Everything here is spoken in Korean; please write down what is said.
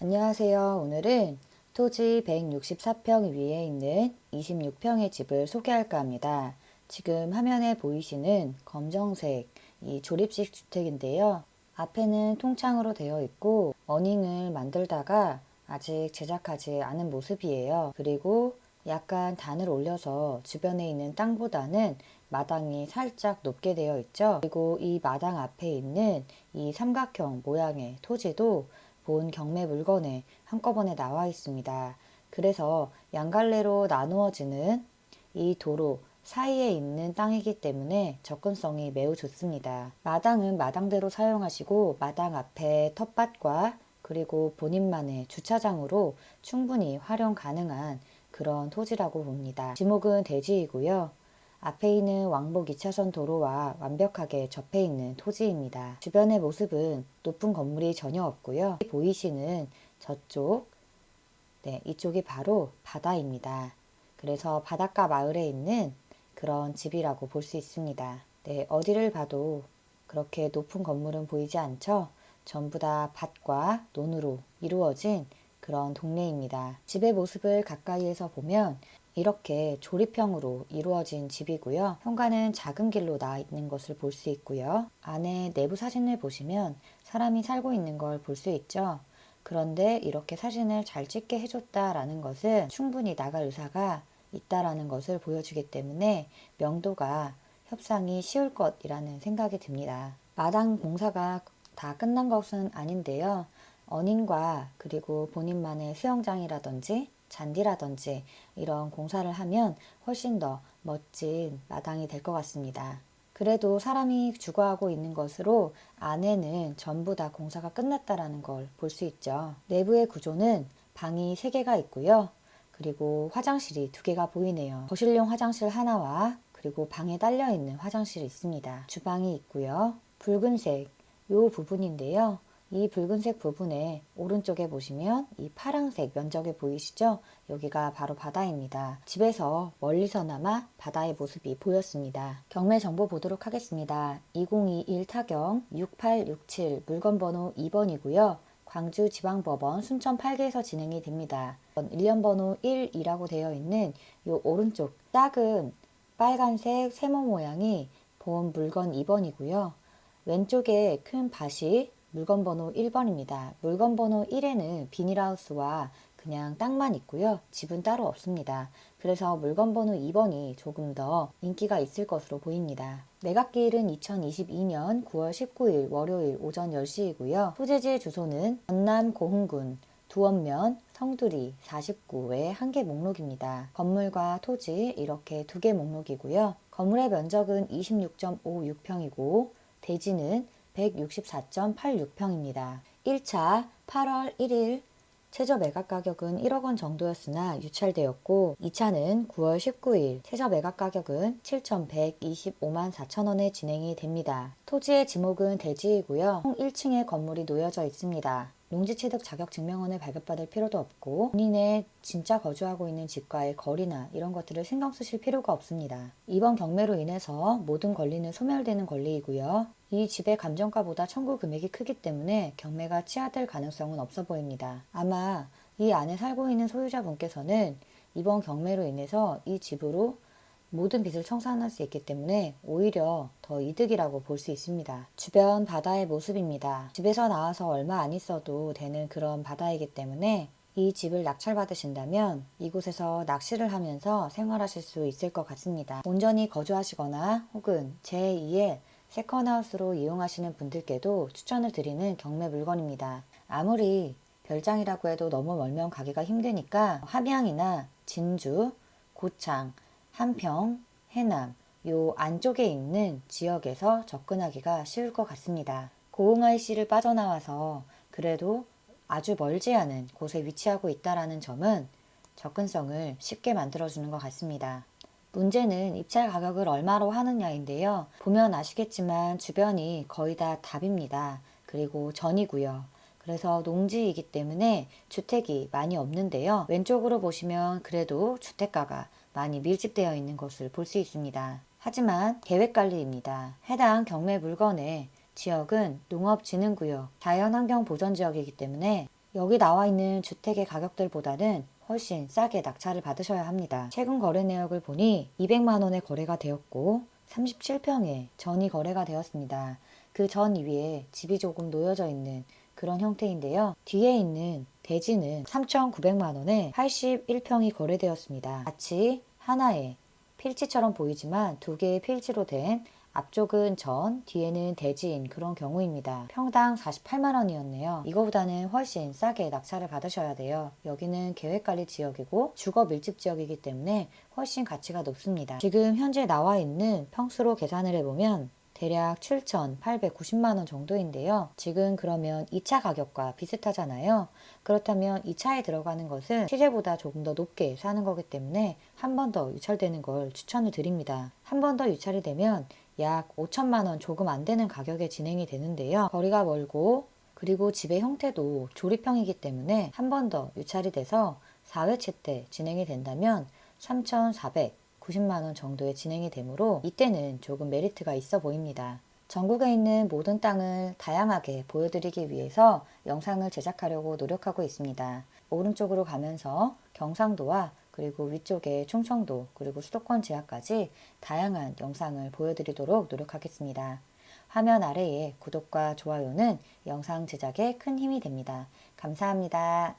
안녕하세요. 오늘은 토지 164평 위에 있는 26평의 집을 소개할까 합니다. 지금 화면에 보이시는 검정색 이 조립식 주택인데요. 앞에는 통창으로 되어 있고 어닝을 만들다가 아직 제작하지 않은 모습이에요. 그리고 약간 단을 올려서 주변에 있는 땅보다는 마당이 살짝 높게 되어 있죠. 그리고 이 마당 앞에 있는 이 삼각형 모양의 토지도 본 경매 물건에 한꺼번에 나와 있습니다. 그래서 양갈래로 나누어지는 이 도로 사이에 있는 땅이기 때문에 접근성이 매우 좋습니다. 마당은 마당대로 사용하시고 마당 앞에 텃밭과 그리고 본인만의 주차장으로 충분히 활용 가능한 그런 토지라고 봅니다. 지목은 대지이고요. 앞에 있는 왕복 2차선 도로와 완벽하게 접해 있는 토지입니다. 주변의 모습은 높은 건물이 전혀 없고요. 보이시는 저쪽, 네, 이쪽이 바로 바다입니다. 그래서 바닷가 마을에 있는 그런 집이라고 볼 수 있습니다. 네, 어디를 봐도 그렇게 높은 건물은 보이지 않죠? 전부 다 밭과 논으로 이루어진 그런 동네입니다. 집의 모습을 가까이에서 보면 이렇게 조립형으로 이루어진 집이고요. 현관은 작은 길로 나와 있는 것을 볼 수 있고요. 안에 내부 사진을 보시면 사람이 살고 있는 걸 볼 수 있죠. 그런데 이렇게 사진을 잘 찍게 해줬다라는 것은 충분히 나갈 의사가 있다라는 것을 보여주기 때문에 명도가 협상이 쉬울 것이라는 생각이 듭니다. 마당 공사가 다 끝난 것은 아닌데요. 어닝과 그리고 본인만의 수영장이라든지 잔디라든지 이런 공사를 하면 훨씬 더 멋진 마당이 될 것 같습니다. 그래도 사람이 주거하고 있는 것으로 안에는 전부 다 공사가 끝났다라는 걸 볼 수 있죠. 내부의 구조는 방이 3개가 있고요. 그리고 화장실이 2개가 보이네요. 거실용 화장실 하나와 그리고 방에 딸려 있는 화장실이 있습니다. 주방이 있고요. 붉은색 요 부분인데요. 이 붉은색 부분에 오른쪽에 보시면 이 파랑색 면적이 보이시죠? 여기가 바로 바다입니다. 집에서 멀리서나마 바다의 모습이 보였습니다. 경매 정보 보도록 하겠습니다. 2021 타경 6867 물건 번호 2번이고요. 광주지방법원 순천 8개에서 진행이 됩니다. 1년 번호 1이라고 되어 있는 이 오른쪽 작은 빨간색 세모 모양이 본 물건 2번이고요. 왼쪽에 큰 밭이 물건 번호 1번입니다. 물건 번호 1에는 비닐하우스와 그냥 땅만 있고요. 집은 따로 없습니다. 그래서 물건 번호 2번이 조금 더 인기가 있을 것으로 보입니다. 매각기일은 2022년 9월 19일 월요일 오전 10시이고요. 소재지 주소는 전남 고흥군 두원면 성두리 49의 한 개 목록입니다. 건물과 토지 이렇게 두 개 목록이고요. 건물의 면적은 26.56평이고 대지는 164.86평입니다. 1차 8월 1일 최저 매각 가격은 1억 원 정도였으나 유찰되었고 2차는 9월 19일 최저 매각 가격은 7,125만 4천 원에 진행이 됩니다. 토지의 지목은 대지이고요. 총 1층에 건물이 놓여져 있습니다. 농지취득 자격증명원을 발급받을 필요도 없고 본인의 진짜 거주하고 있는 집과의 거리나 이런 것들을 신경 쓰실 필요가 없습니다. 이번 경매로 인해서 모든 권리는 소멸되는 권리이고요. 이 집의 감정가보다 청구 금액이 크기 때문에 경매가 취하될 가능성은 없어 보입니다. 아마 이 안에 살고 있는 소유자분께서는 이번 경매로 인해서 이 집으로 모든 빚을 청산할 수 있기 때문에 오히려 더 이득이라고 볼 수 있습니다. 주변 바다의 모습입니다. 집에서 나와서 얼마 안 있어도 되는 그런 바다이기 때문에 이 집을 낙찰받으신다면 이곳에서 낚시를 하면서 생활하실 수 있을 것 같습니다. 온전히 거주하시거나 혹은 제2의 세컨하우스로 이용하시는 분들께도 추천을 드리는 경매 물건입니다. 아무리 별장이라고 해도 너무 멀면 가기가 힘드니까 함양이나 진주, 고창, 한평, 해남 요 안쪽에 있는 지역에서 접근하기가 쉬울 것 같습니다. 고흥IC를 빠져나와서 그래도 아주 멀지 않은 곳에 위치하고 있다라는 점은 접근성을 쉽게 만들어주는 것 같습니다. 문제는 입찰 가격을 얼마로 하느냐인데요. 보면 아시겠지만 주변이 거의 다 답입니다. 그리고 전이고요. 그래서 농지이기 때문에 주택이 많이 없는데요. 왼쪽으로 보시면 그래도 주택가가 많이 밀집되어 있는 것을 볼 수 있습니다. 하지만 계획관리입니다. 해당 경매 물건의 지역은 농업진흥구역, 자연환경보전지역이기 때문에 여기 나와 있는 주택의 가격들보다는 훨씬 싸게 낙찰을 받으셔야 합니다. 최근 거래 내역을 보니 200만 원에 거래가 되었고 37평에 전이 거래가 되었습니다. 그 전 위에 집이 조금 놓여져 있는 그런 형태인데요. 뒤에 있는 대지는 3,900만 원에 81평이 거래되었습니다. 마치 하나의 필지처럼 보이지만 두 개의 필지로 된 앞쪽은 전, 뒤에는 대지인 그런 경우입니다. 평당 48만 원이었네요. 이거보다는 훨씬 싸게 낙찰을 받으셔야 돼요. 여기는 계획관리 지역이고 주거 밀집 지역이기 때문에 훨씬 가치가 높습니다. 지금 현재 나와 있는 평수로 계산을 해보면 대략 7,890만 원 정도인데요. 지금 그러면 2차 가격과 비슷하잖아요. 그렇다면 2차에 들어가는 것은 시세보다 조금 더 높게 사는 거기 때문에 한 번 더 유찰되는 걸 추천을 드립니다. 한 번 더 유찰이 되면 약 5천만 원 조금 안 되는 가격에 진행이 되는데요. 거리가 멀고 그리고 집의 형태도 조립형이기 때문에 한 번 더 유찰이 돼서 4회차 때 진행이 된다면 3,490만 원 정도에 진행이 되므로 이때는 조금 메리트가 있어 보입니다. 전국에 있는 모든 땅을 다양하게 보여드리기 위해서 영상을 제작하려고 노력하고 있습니다. 오른쪽으로 가면서 경상도와 그리고 위쪽에 충청도 그리고 수도권 지하까지 다양한 영상을 보여드리도록 노력하겠습니다. 화면 아래에 구독과 좋아요는 영상 제작에 큰 힘이 됩니다. 감사합니다.